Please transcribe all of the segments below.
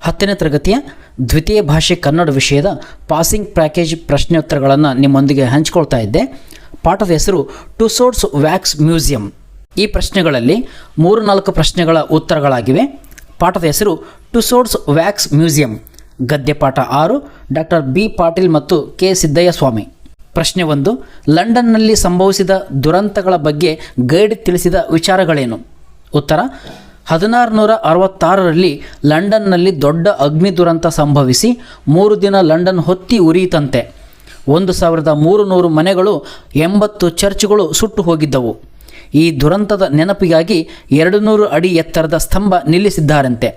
ಹತ್ತನೇ ತರಗತಿಯ ದ್ವಿತೀಯ ಭಾಷೆ ಕನ್ನಡ ವಿಷಯದ ಪಾಸಿಂಗ್ ಪ್ಯಾಕೇಜ್ ಪ್ರಶ್ನೋತ್ತರಗಳನ್ನು ನಿಮ್ಮೊಂದಿಗೆ ಹಂಚಿಕೊಳ್ತಾ ಇದ್ದೆ. ಪಾಠದ ಹೆಸರು ಟು ಸೋರ್ಸ್ ವ್ಯಾಕ್ಸ್ ಮ್ಯೂಸಿಯಂ. ಈ ಪ್ರಶ್ನೆಗಳಲ್ಲಿ ಮೂರು ನಾಲ್ಕು ಪ್ರಶ್ನೆಗಳ ಉತ್ತರಗಳಾಗಿವೆ. ಪಾಠದ ಹೆಸರು ಟು ಸೋರ್ಸ್ ವ್ಯಾಕ್ಸ್ ಮ್ಯೂಸಿಯಂ. ಗದ್ಯ ಪಾಠ ಆರು, ಡಾಕ್ಟರ್ ಬಿ ಪಾಟೀಲ್ ಮತ್ತು ಕೆ ಸಿದ್ದಯ್ಯ ಸ್ವಾಮಿ ಪ್ರಶ್ನೆ ಒಂದು, ಲಂಡನ್ನಲ್ಲಿ ಸಂಭವಿಸಿದ ದುರಂತಗಳ ಬಗ್ಗೆ ಗೈಡ್ ತಿಳಿಸಿದ ವಿಚಾರಗಳೇನು? ಉತ್ತರ ಹದಿನಾರು ನೂರ ಅರವತ್ತಾರರಲ್ಲಿ ಲಂಡನ್ನಲ್ಲಿ ದೊಡ್ಡ ಅಗ್ನಿ ದುರಂತ ಸಂಭವಿಸಿ ಮೂರು ದಿನ ಲಂಡನ್ ಹೊತ್ತಿ ಉರಿಯಿತಂತೆ. ಒಂದು ಸಾವಿರದ ಮೂರು ನೂರು ಮನೆಗಳು, ಎಂಬತ್ತು ಚರ್ಚ್ಗಳು ಸುಟ್ಟು ಹೋಗಿದ್ದವು. ಈ ದುರಂತದ ನೆನಪಿಗಾಗಿ ಎರಡು ನೂರು ಅಡಿ ಎತ್ತರದ ಸ್ತಂಭ ನಿಲ್ಲಿಸಿದ್ದಾರಂತೆ.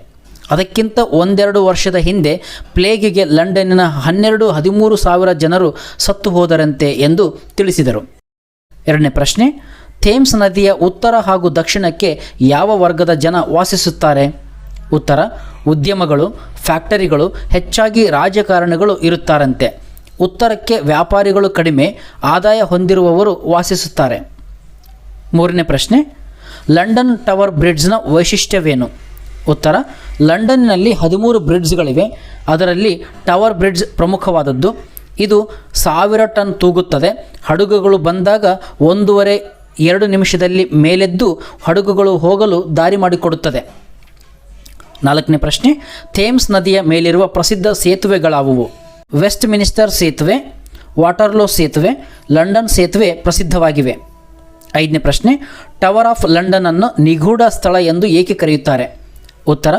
ಅದಕ್ಕಿಂತ ಒಂದೆರಡು ವರ್ಷದ ಹಿಂದೆ ಪ್ಲೇಗಿಗೆ ಲಂಡನ್ನಿನ ಹನ್ನೆರಡು ಹದಿಮೂರು ಸಾವಿರ ಜನರು ಸತ್ತು ಹೋದರಂತೆ ಎಂದು ತಿಳಿಸಿದರು. ಎರಡನೇ ಪ್ರಶ್ನೆ ಥೇಮ್ಸ್ ನದಿಯ ಉತ್ತರ ಹಾಗೂ ದಕ್ಷಿಣಕ್ಕೆ ಯಾವ ವರ್ಗದ ಜನ ವಾಸಿಸುತ್ತಾರೆ? ಉತ್ತರ, ಉದ್ಯಮಗಳು, ಫ್ಯಾಕ್ಟರಿಗಳು, ಹೆಚ್ಚಾಗಿ ರಾಜಕಾರಣಿಗಳು ಇರುತ್ತಾರಂತೆ. ಉತ್ತರಕ್ಕೆ ವ್ಯಾಪಾರಿಗಳು ಕಡಿಮೆ, ಆದಾಯ ಹೊಂದಿರುವವರು ವಾಸಿಸುತ್ತಾರೆ. ಮೂರನೇ ಪ್ರಶ್ನೆ, ಲಂಡನ್ ಟವರ್ ಬ್ರಿಡ್ಜ್ನ ವೈಶಿಷ್ಟ್ಯವೇನು? ಉತ್ತರ, ಲಂಡನ್ನಲ್ಲಿ ಹದಿಮೂರು ಬ್ರಿಡ್ಜ್ಗಳಿವೆ. ಅದರಲ್ಲಿ ಟವರ್ ಬ್ರಿಡ್ಜ್ ಪ್ರಮುಖವಾದದ್ದು. ಇದು ಸಾವಿರ ಟನ್ ತೂಗುತ್ತದೆ. ಹಡಗುಗಳು ಬಂದಾಗ ಒಂದೂವರೆ ಎರಡು ನಿಮಿಷದಲ್ಲಿ ಮೇಲೆದ್ದು ಹಡಗುಗಳು ಹೋಗಲು ದಾರಿ ಮಾಡಿಕೊಡುತ್ತದೆ. ನಾಲ್ಕನೇ ಪ್ರಶ್ನೆ, ಥೇಮ್ಸ್ ನದಿಯ ಮೇಲಿರುವ ಪ್ರಸಿದ್ಧ ಸೇತುವೆಗಳಾವುವು? ವೆಸ್ಟ್ ಮಿನಿಸ್ಟರ್ ಸೇತುವೆ, ವಾಟರ್ಲೋ ಸೇತುವೆ, ಲಂಡನ್ ಸೇತುವೆ ಪ್ರಸಿದ್ಧವಾಗಿವೆ. ಐದನೇ ಪ್ರಶ್ನೆ, ಟವರ್ ಆಫ್ ಲಂಡನ್ ಅನ್ನು ನಿಗೂಢ ಸ್ಥಳ ಎಂದು ಏಕೆ ಕರೆಯುತ್ತಾರೆ? ಉತ್ತರ,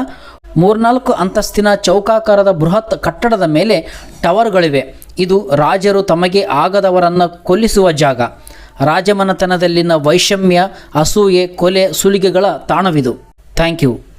ಮೂರ್ನಾಲ್ಕು ಅಂತಸ್ತಿನ ಚೌಕಾಕಾರದ ಬೃಹತ್ ಕಟ್ಟಡದ ಮೇಲೆ ಟವರ್ಗಳಿವೆ. ಇದು ರಾಜರು ತಮಗೆ ಆಗದವರನ್ನು ಕೊಲ್ಲಿಸುವ ಜಾಗ. ರಾಜಮನೆತನದಲ್ಲಿನ ವೈಷಮ್ಯ ಅಸೂಯೆ ಕೊಲೆ ಸುಲಿಗೆಗಳ ತಾಣವಿದು. Thank you.